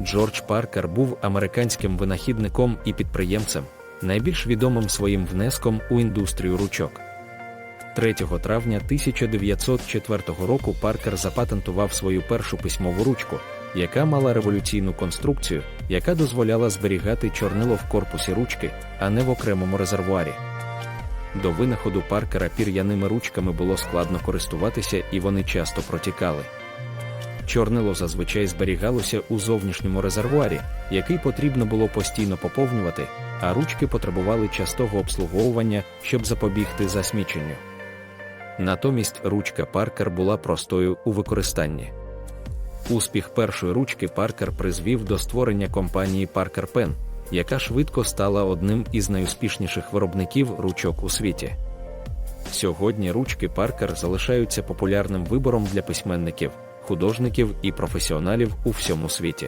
Джордж Паркер був американським винахідником і підприємцем, найбільш відомим своїм внеском у індустрію ручок. 3 травня 1904 року Паркер запатентував свою першу письмову ручку, яка мала революційну конструкцію, яка дозволяла зберігати чорнило в корпусі ручки, а не в окремому резервуарі. До винаходу Паркера пір'яними ручками було складно користуватися і вони часто протікали. Чорнило зазвичай зберігалося у зовнішньому резервуарі, який потрібно було постійно поповнювати, а ручки потребували частого обслуговування, щоб запобігти засміченню. Натомість ручка Паркер була простою у використанні. Успіх першої ручки Паркер призвів до створення компанії Parker Pen, яка швидко стала одним із найуспішніших виробників ручок у світі. Сьогодні ручки Паркер залишаються популярним вибором для письменників, художників і професіоналів у всьому світі.